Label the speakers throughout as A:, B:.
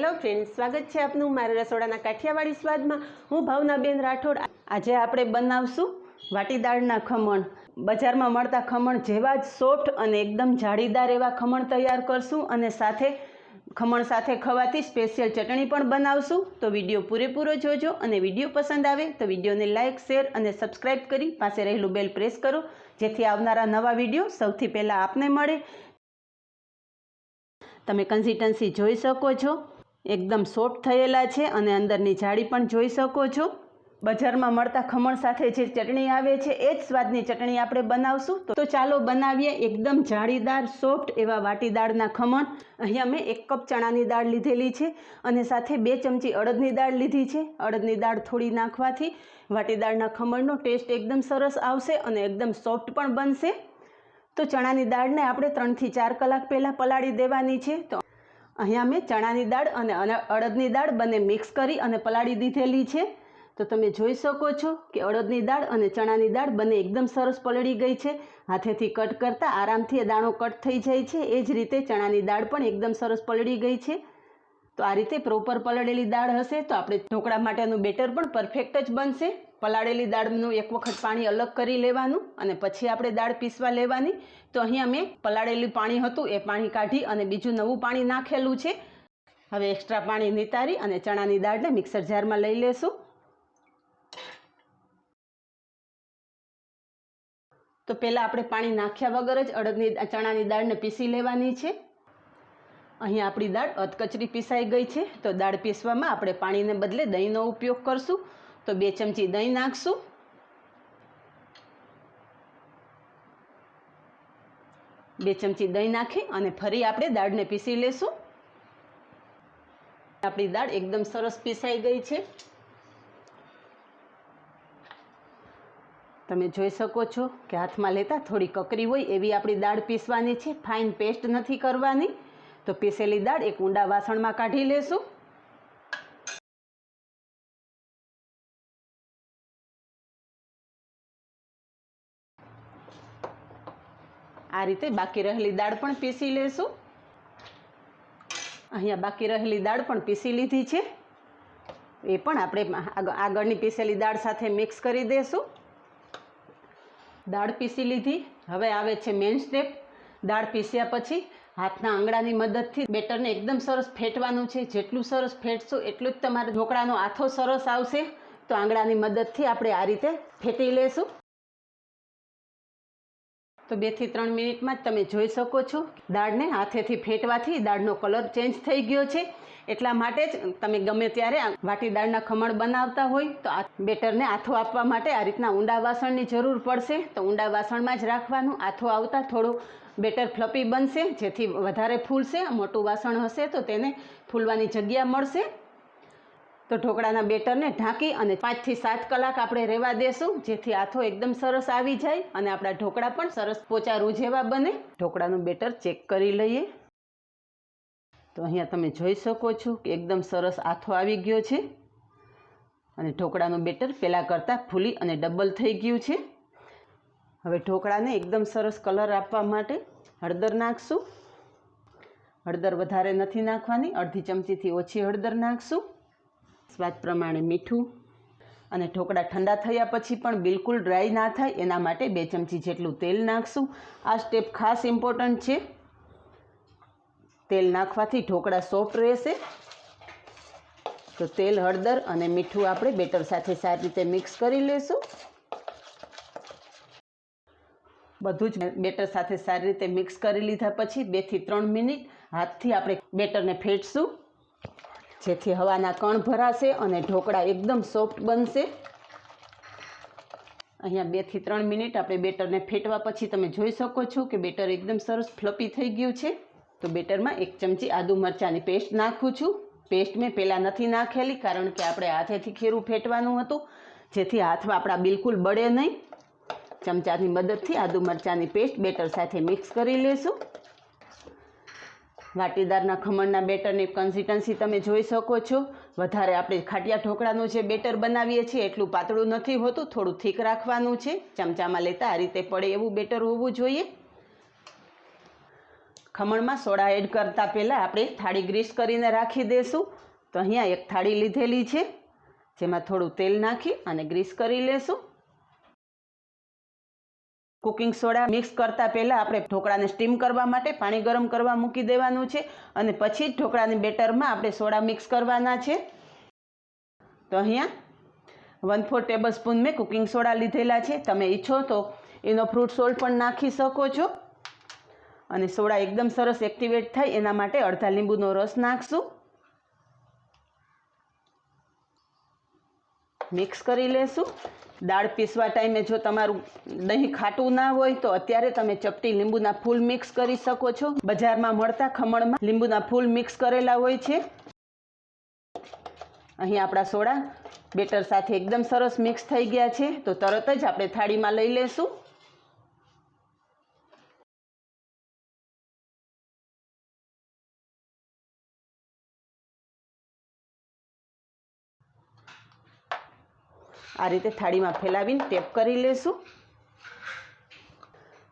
A: Hello friend સ્વાગત છે આપનું મારા રસોડાના કાઠિયાવાડી સ્વાદમાં. હું ભાવનાબેન રાઠોડ. આજે આપણે બનાવશું વાટીદાળના ખમણ. બજારમાં મળતા ખમણ જેવા જ સોફ્ટ અને એકદમ જાળીદાર એવા ખમણ તૈયાર કરશું અને સાથે ખમણ સાથે ખવાથી સ્પેશિયલ ચટણી પણ બનાવશું. તો વીડિયો પૂરેપૂરો જોજો અને વીડિયો પસંદ આવે તો વિડીયોને લાઇક, શેર અને સબસ્ક્રાઇબ કરી પાસે રહેલું બેલ પ્રેસ કરો, જેથી આવનારા નવા વીડિયો સૌથી પહેલાં આપને મળે. તમે કન્સિસ્ટન્સી જોઈ શકો છો. એકદમ સોફ્ટ થયેલા છે અને અંદરની જાળી પણ જોઈ શકો છો. બજારમાં મળતા ખમણ સાથે જે ચટણી આવે છે, એ જ સ્વાદની ચટણી આપણે બનાવશું. તો ચાલો બનાવીએ એકદમ જાળીદાર, સોફ્ટ એવા વાટીદાળના ખમણ. અહીંયા મેં એક કપ ચણાની દાળ લીધેલી છે અને સાથે બે ચમચી અડદની દાળ લીધી છે. અડદની દાળ થોડી નાખવાથી વાટીદાળના ખમણનો ટેસ્ટ એકદમ સરસ આવશે અને એકદમ સોફ્ટ પણ બનશે. તો ચણાની દાળને આપણે ત્રણથી ચાર કલાક પહેલાં પલાળી દેવાની છે. તો અહીંયા મેં ચણાની દાળ અને અડદની દાળ બંને મિક્સ કરી અને પલાળી દીધેલી છે. તો તમે જોઈ શકો છો કે અડદની દાળ અને ચણાની દાળ બંને એકદમ સરસ પલળી ગઈ છે. હાથેથી કટ કરતાં આરામથી એ દાણો કટ થઈ જાય છે. એ જ રીતે ચણાની દાળ પણ એકદમ સરસ પલળી ગઈ છે. તો આ રીતે પ્રોપર પલળેલી દાળ હશે તો આપણે ઢોકળા માટેનું બેટર પણ પરફેક્ટ જ બનશે. પલાળેલી દાળનું એક વખત પાણી અલગ કરી લેવાનું અને પછી આપણે દાળ પીસવા લેવાની. તો અહીંયા મેં પલાળેલું પાણી હતું, એ પાણી કાઢી અને બીજું નવું પાણી નાખેલું છે. હવે એક્સ્ટ્રા પાણી નિતારી અને ચણાની દાળને મિક્સર જારમાં લઈ લેશું. તો પહેલાં આપણે પાણી નાખ્યા વગર જ અડદની ચણાની દાળને પીસી લેવાની છે. અહીં આપણી દાળ અધકચરી પીસાઈ ગઈ છે. તો દાળ પીસવામાં આપણે પાણીને બદલે દહીંનો ઉપયોગ કરશું. તો બે ચમચી દહીં નાખશું. બે ચમચી દહીં નાખી અને ફરી આપણે દાળને પીસી લેશું. આપણી દાળ એકદમ સરસ પીસાઈ ગઈ છે. તમે જોઈ શકો છો કે હાથમાં લેતા થોડી કકરી હોય એવી આપણી દાળ પીસવાની છે. ફાઇન પેસ્ટ નથી કરવાની. તો પીસેલી દાળ એક ઊંડા વાસણમાં કાઢી લેશું. આ રીતે બાકી રહેલી દાળ પણ પીસી લેશું. અહીંયા બાકી રહેલી દાળ પણ પીસી લીધી છે. એ પણ આપણે આગ- આગળની પીસેલી દાળ સાથે મિક્સ કરી દઈશું દાળ પીસી લીધી. હવે આવે છે મેઇન સ્ટેપ. દાળ પીસ્યા પછી હાથના આંગળાની મદદથી બેટરને એકદમ સરસ ફેટવાનું છે. જેટલું સરસ ફેટશું એટલું જ તમારા ઢોકળાનો આથો સરસ આવશે. તો આંગળાની મદદથી આપણે આ રીતે ફેટી લેશું. તો બેથી ત્રણ મિનિટમાં જ તમે જોઈ શકો છો. દાળને હાથેથી ફેટવાથી દાળનો કલર ચેન્જ થઈ ગયો છે. એટલા માટે જ તમે ગમે ત્યારે વાટી દાળના ખમણ બનાવતા હોય તો આ બેટરને આથો આપવા માટે આ રીતના ઊંડા વાસણની જરૂર પડશે. તો ઊંડા વાસણમાં જ રાખવાનું. આથો આવતા થોડું બેટર ફ્લપી બનશે, જેથી વધારે ફૂલશે, મોટું વાસણ હશે તો તેને ફૂલવાની જગ્યા મળશે. તો ઢોકળાના બેટરને ઢાંકી અને પાંચથી સાત કલાક આપણે રહેવા દેશું, જેથી આથો એકદમ સરસ આવી જાય અને આપણા ઢોકળા પણ સરસ પોચા રૂજેવા બને. ઢોકળાનું બેટર ચેક કરી લઈએ. તો અહીંયા તમે જોઈ શકો છો કે એકદમ સરસ આથો આવી ગયો છે. અને ઢોકળાનું બેટર પહેલાં કરતાં ફૂલી અને ડબલ થઈ ગયું છે. હવે ઢોકળાને એકદમ સરસ કલર આપવા માટે હળદર નાખશું. હળદર વધારે નથી નાખવાની, અડધી ચમચીથી ઓછી હળદર નાખશું. સ્વાદ પ્રમાણે મીઠું અને ઢોકળા ઠંડા થયા પછી પણ બિલકુલ ડ્રાય ના થાય. એના માટે બે ચમચી જેટલું તેલ નાખશું. આ સ્ટેપ ખાસ ઇમ્પોર્ટન્ટ છે. તેલ નાખવાથી ઢોકળા સોફ્ટ રહેશે. તો તેલ હળદર અને મીઠું આપણે બેટર સાથે સારી રીતે મિક્સ કરી લેશું. બધું જ બેટર સાથે સારી રીતે મિક્સ કરી લીધા પછી બેથી ત્રણ મિનિટ હાથથી આપણે બેટરને ફેટશું. જેથી હવાના કણ ભરાશે અને ઢોકળા એકદમ સોફ્ટ બનશે. અહીંયા બેથી ત્રણ મિનિટ આપણે બેટરને ફેટવા પછી તમે જોઈ શકો છો કે બેટર એકદમ સરસ ફ્લપી થઈ ગયું છે. તો બેટરમાં એક ચમચી આદુ મરચાંની પેસ્ટ નાખું છું. પેસ્ટ મેં પહેલાં નથી નાખેલી કારણ કે આપણે હાથેથી ખીરું ફેટવાનું હતું. જેથી હાથમાં આપણા બિલકુલ બળે નહીં. ચમચાની મદદથી આદુ મરચાંની પેસ્ટ બેટર સાથે મિક્સ કરી લેશું. વાટીદારના ખમણના બેટરની કન્સિસ્ટન્સી તમે જોઈ શકો છો. વધારે આપણે ખાટિયા ઢોકળાનું જે બેટર બનાવીએ છીએ, એટલું પાતળું નથી હોતું, થોડું થીક રાખવાનું છે. ચમચામાં લેતા આ રીતે પડે એવું બેટર હોવું જોઈએ. ખમણમાં સોડા એડ કરતાં પહેલાં આપણે થાળી ગ્રીસ કરીને રાખી દઈશું તો અહીંયા એક થાળી લીધેલી છે, જેમાં થોડું તેલ નાખી અને ગ્રીસ કરી લેશું. કુકિંગ સોડા મિક્સ કરતાં પહેલાં આપણે ઢોકળાને સ્ટીમ કરવા માટે પાણી ગરમ કરવા મૂકી દેવાનું છે અને પછી જ ઢોકળાને બેટરમાં આપણે સોડા મિક્સ કરવાના છે. તો અહીંયા વન ફોર ટેબલ સ્પૂન મેં કુકિંગ સોડા લીધેલા છે. તમે ઈચ્છો તો એનો ફ્રૂટ સોલ્ટ પણ નાખી શકો છો. અને સોડા એકદમ સરસ એક્ટિવેટ થાય એના માટે અડધા લીંબુનો રસ નાખશું. મિક્સ કરી લેશું. દાળ પીસવા ટાઈમે જો તમારું દહીં ખાટું ના હોય તો અત્યારે તમે ચપટી લીંબુના ફૂલ મિક્સ કરી શકો છો. બજારમાં મળતા ખમણમાં લીંબુના ફૂલ મિક્સ કરેલા હોય છે. અહીં આપણા સોડા બેટર સાથે એકદમ સરસ મિક્સ થઈ ગયા છે. તો તરત જ આપણે થાળીમાં લઈ લેશું. આ રીતે થાળીમાં ફેલાવીને ટેપ કરી લેશું.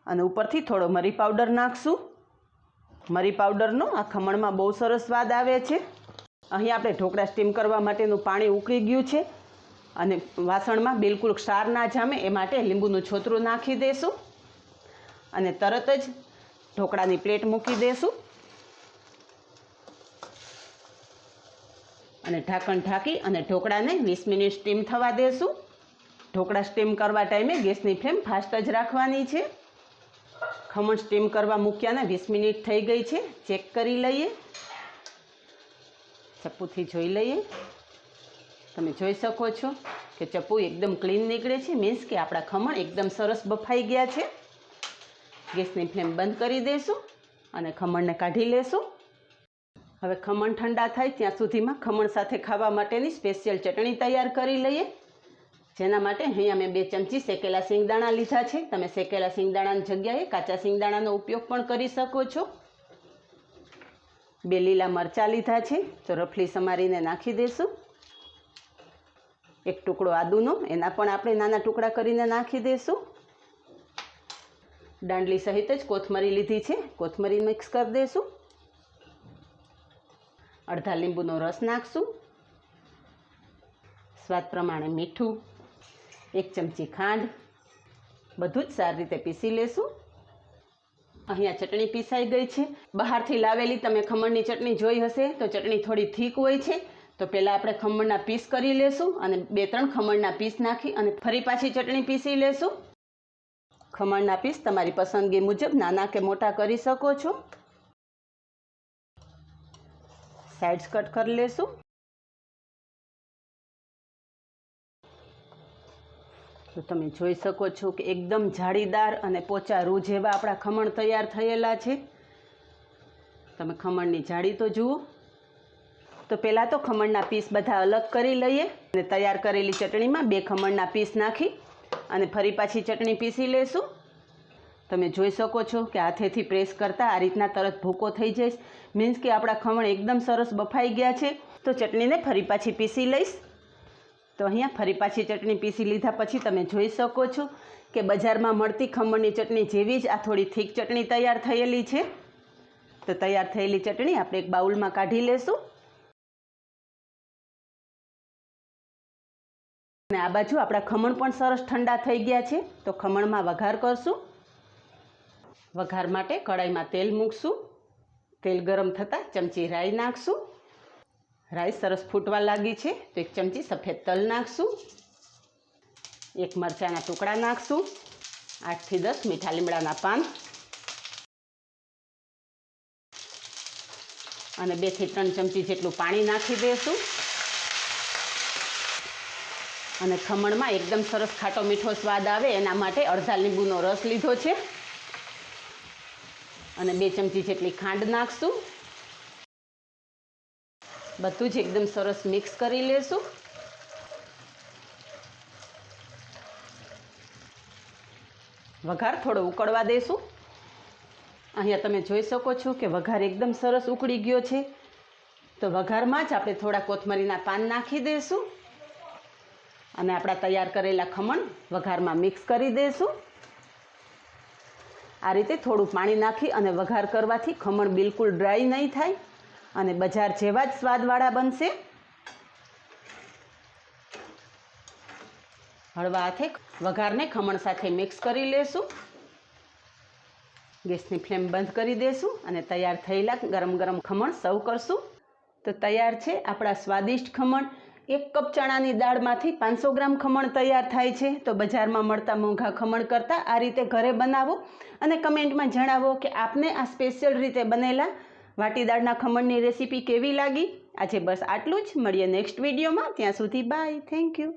A: અને ઉપરથી થોડો મરી પાવડર નાખશું. મરી પાવડરનો આ ખમણમાં બહુ સરસ સ્વાદ આવે છે. અહીં આપણે ઢોકળા સ્ટીમ કરવા માટેનું પાણી ઉકળી ગયું છે. અને વાસણમાં બિલકુલ ક્ષાર ના જામે એ માટે લીંબુનું છોતરું નાખી દઈશું અને તરત જ ઢોકળાની પ્લેટ મૂકી દઈશું અને ઢાંકણ ઢાંકી અને ઢોકળાને વીસ મિનિટ સ્ટીમ થવા દેશું. ઢોકળા સ્ટીમ કરવા ટાઈમે ગેસની ફ્લેમ ફાસ્ટ જ રાખવાની છે. ખમણ સ્ટીમ કરવા મૂક્યાને વીસ મિનિટ થઈ ગઈ છે. ચેક કરી લઈએ. ચપ્પુથી જોઈ લઈએ. તમે જોઈ શકો છો કે ચપ્પુ એકદમ ક્લીન નીકળે છે. મીન્સ કે આપણા ખમણ એકદમ સરસ બફાઈ ગયા છે. ગેસની ફ્લેમ બંધ કરી દઈશું અને ખમણને કાઢી લેશું. હવે ખમણ ઠંડા થાય ત્યાં સુધીમાં ખમણ સાથે ખાવા માટેની સ્પેશિયલ ચટણી તૈયાર કરી લઈએ. જેના માટે અહીંયા મેં બે ચમચી શેકેલા સિંગદાણા લીધા છે. તમે શેકેલા સિંગદાણાની જગ્યાએ કાચા સિંગદાણાનો ઉપયોગ પણ કરી શકો છો. બે લીલા મરચાં લીધા છે. તો રફલી સમારીને નાખી દઈશું એક ટુકડો આદુનો, એના પણ આપણે નાના ટુકડા કરીને નાખી દઈશું દાંડલી સહિત જ કોથમરી લીધી છે. કોથમરી મિક્સ કરી દઈશું અડધા લીંબુનો રસ નાખશું. સ્વાદ પ્રમાણે મીઠું, એક ચમચી ખાંડ, બધું જ સારી રીતે પીસી લેશું. અહીંયા ચટણી પીસાઈ ગઈ છે. બહારથી લાવેલી તમે ખમણની ચટણી જોઈ હશે, તો ચટણી થોડી થીક હોય છે. તો પહેલાં આપણે ખમણના પીસ કરી લેશું અને બે ત્રણ ખમણના પીસ નાખી અને ફરી પાછી ચટણી પીસી લેશું. ખમણના પીસ તમારી પસંદગી મુજબ નાના કે મોટા કરી શકો છો. સાઇડ્સ કટ કરી લેશું તો તમે જોઈ શકો છો કે એકદમ જાળીદાર અને પોચા રૂ જેવા આપણા ખમણ તૈયાર થયેલા છે. તમે ખમણની જાળી તો જુઓ. તો પહેલાં તો ખમણના પીસ બધા અલગ કરી લઈએ અને તૈયાર કરેલી ચટણીમાં બે ખમણના પીસ નાખી અને ફરી પાછી ચટણી પીસી લેશું. તમે જોઈ શકો છો કે હાથેથી પ્રેસ કરતાં આ રીતના તરત ભૂકો થઈ જઈશ. મીન્સ કે આપણા ખમણ એકદમ સરસ બફાઈ ગયા છે. તો ચટણીને ફરી પાછી પીસી લઈશ. તો અહીંયા ફરી પાછી ચટણી પીસી લીધા પછી તમે જોઈ શકો છો કે બજારમાં મળતી ખમણની ચટણી જેવી જ આ થોડી થીક ચટણી તૈયાર થયેલી છે. તો તૈયાર થયેલી ચટણી આપણે એક બાઉલમાં કાઢી લેશું. અને આ બાજુ આપણા ખમણ પણ સરસ ઠંડા થઈ ગયા છે. તો ખમણમાં વઘાર કરશું. વઘાર માટે કડાઈમાં તેલ મૂકશું. તેલ ગરમ થતાં ચમચી રાઈ નાખશું. રાઈ સરસ ફૂટવા લાગી છે, તો એક ચમચી સફેદ તલ નાખશું. એક મરચાંના ટુકડા નાખશું. આઠથી દસ મીઠા લીમડાના પાન. અને બેથી ત્રણ ચમચી જેટલું પાણી નાખી દઈશું અને ખમણમાં એકદમ સરસ ખાટો મીઠો સ્વાદ આવે, એના માટે અડધા લીંબુનો રસ લીધો છે. અને બે ચમચી જેટલી ખાંડ નાખશું. બધું જ એકદમ સરસ મિક્સ કરી લેશું. વઘાર થોડો ઉકળવા દેશું. અહીંયા તમે જોઈ શકો છો કે વઘાર એકદમ સરસ ઉકળી ગયો છે. તો વઘારમાં જ આપણે થોડા કોથમરીના પાન નાખી દઈશું અને આપણા તૈયાર કરેલા ખમણ વઘારમાં મિક્સ કરી દઈશું આ રીતે થોડું પાણી નાખી અને વઘાર કરવાથી ખમણ બિલકુલ ડ્રાય નહીં થાય અને બજાર જેવા જ સ્વાદવાળા બનશે. હળવા હાથે વઘારને ખમણ સાથે મિક્સ કરી લેશું. ગેસની ફ્લેમ બંધ કરી દેશું અને તૈયાર થયેલા ગરમ ગરમ ખમણ સર્વ કરશું. તો તૈયાર છે આપણા સ્વાદિષ્ટ ખમણ. એક કપ ચણાની દાળમાંથી પાંચસો ગ્રામ ખમણ તૈયાર થાય છે. તો બજારમાં મળતા મોંઘા ખમણ કરતાં આ રીતે ઘરે બનાવો અને કમેન્ટમાં જણાવો કે આપને આ સ્પેશિયલ રીતે બનેલા વાટી દાળના ખમણની રેસીપી કેવી લાગી? આજે બસ આટલું જ. મળીએ નેક્સ્ટ વિડીયોમાં. ત્યાં સુધી બાય. Thank you.